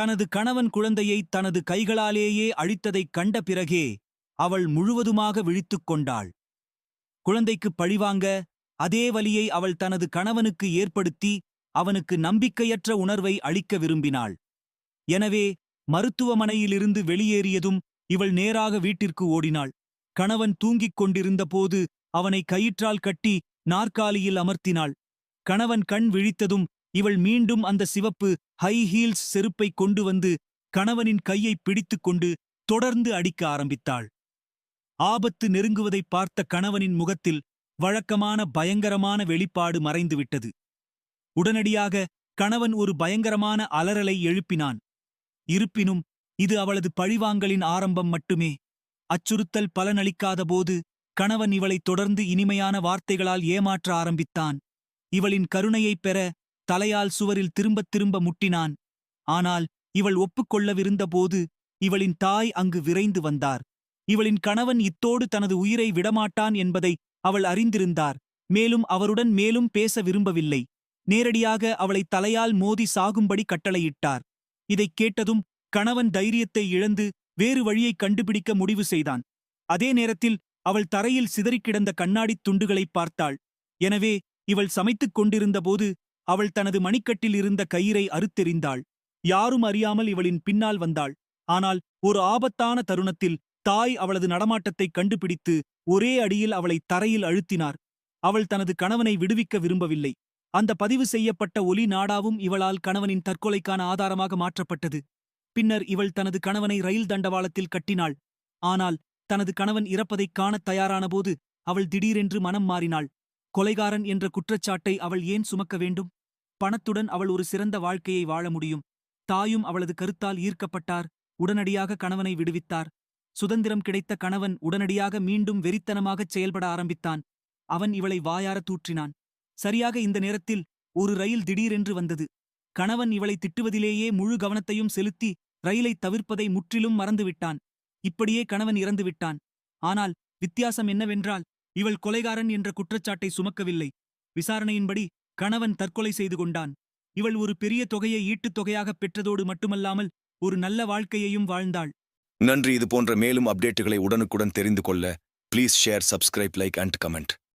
தனது கணவன் குழந்தையை தனது கைகளாலேயே அழித்ததைக் கண்ட பிறகே அவள் முழுவதுமாக விழித்துக் கொண்டாள். குழந்தைக்குப் பழிவாங்க அதே வலியை அவள் தனது கணவனுக்கு ஏற்படுத்தி அவனுக்கு நம்பிக்கையற்ற உணர்வை அளிக்க விரும்பினாள். எனவே மருத்துவமனையிலிருந்து வெளியேறியதும் இவள் நேராக வீட்டிற்கு ஓடினாள். கணவன் தூங்கிக் கொண்டிருந்தபோது அவனை கயிற்றால் கட்டி நாற்காலியில் அமர்த்தினாள். கணவன் கண் விழித்ததும் இவள் மீண்டும் அந்த சிவப்பு ஹை ஹீல்ஸ் செருப்பைக் கொண்டு வந்து கணவனின் கையைப் பிடித்துக் கொண்டு தொடர்ந்து அடிக்க ஆரம்பித்தாள். ஆபத்து நெருங்குவதைப் பார்த்த கணவனின் முகத்தில் வழக்கமான பயங்கரமான வெளிப்பாடு மறைந்துவிட்டது. உடனடியாக கணவன் ஒரு பயங்கரமான அலறலை எழுப்பினான். இருப்பினும் இது அவளது பழிவாங்கலின் ஆரம்பம் மட்டுமே. அச்சுறுத்தல் பலனளிக்காதபோது கணவன் இவளைத் தொடர்ந்து இனிமையான வார்த்தைகளால் ஏமாற்ற ஆரம்பித்தான். இவளின் கருணையைப் பெற தலையால் சுவரில் திரும்பத் திரும்ப முட்டினான். ஆனால் இவள் ஒப்புக்கொள்ளவிருந்தபோது இவளின் தாய் அங்கு விரைந்து வந்தார். இவளின் கணவன் இத்தோடு தனது உயிரை விடமாட்டான் என்பதை அவள் அறிந்திருந்தார். மேலும் அவருடன் மேலும் பேச விரும்பவில்லை. நேரடியாக அவளை தலையால் மோதி சாகும்படி கட்டளையிட்டார். இதைக் கேட்டதும் கணவன் தைரியத்தை இழந்து வேறு வழியைக் கண்டுபிடிக்க முடிவு செய்தான். அதே நேரத்தில் அவள் தரையில் சிதறிக் கிடந்த கண்ணாடித் துண்டுகளைப் பார்த்தாள். எனவே இவள் சமைத்துக் கொண்டிருந்தபோது அவள் தனது மணிக்கட்டில் இருந்த கயிறை அறுத்தெறிந்தாள். யாரும் அறியாமல் இவளின் பின்னால் வந்தாள். ஆனால் ஒரு ஆபத்தான தருணத்தில் தாய் அவளது நடமாட்டத்தைக் கண்டுபிடித்து ஒரே அடியில் அவளை தரையில் அழுத்தினார். அவள் தனது கணவனை விடுவிக்க விரும்பவில்லை. அந்த பதிவு செய்யப்பட்ட ஒலி நாடாவும் இவளால் கணவனின் தற்கொலைக்கான ஆதாரமாக மாற்றப்பட்டது. பின்னர் இவள் தனது கணவனை ரயில் தண்டவாளத்தில் கட்டினாள். ஆனால் தனது கணவன் இறப்பதைக் காணத் தயாரானபோது அவள் திடீரென்று மனம் மாறினாள். கொலைகாரன் என்ற குற்றச்சாட்டை அவள் ஏன் சுமக்க வேண்டும்? பணத்துடன் அவள் ஒரு சிறந்த வாழ்க்கையை வாழ முடியும். தாயும் அவளது கருத்தால் ஈர்க்கப்பட்டார். உடனடியாக கணவனை விடுவித்தார். சுதந்திரம் கிடைத்த கணவன் உடனடியாக மீண்டும் வெறித்தனமாகச் செயல்பட ஆரம்பித்தான். அவன் இவளை வாயார தூற்றினான். சரியாக இந்த நேரத்தில் ஒரு ரயில் திடீரென்று வந்தது. கணவன் இவளை திட்டுவதிலேயே முழு கவனத்தையும் செலுத்தி ரயிலைத் தவிர்ப்பதை முற்றிலும் மறந்துவிட்டான். இப்படியே கணவன் இறந்துவிட்டான் ஆனால் வித்தியாசம் என்னவென்றால் இவள் கொலைகாரன் என்ற குற்றச்சாட்டை சுமக்கவில்லை. விசாரணையின்படி கணவன் தற்கொலை செய்து கொண்டான். இவள் ஒரு பெரிய தொகையை ஈட்டுத் தொகையாகப் பெற்றதோடு மட்டுமல்லாமல் ஒரு நல்ல வாழ்க்கையையும் வாழ்ந்தாள். நன்றி. இது போன்ற மேலும் அப்டேட்டுகளை உடனுக்குடன் தெரிந்து கொள்ள please share subscribe like and comment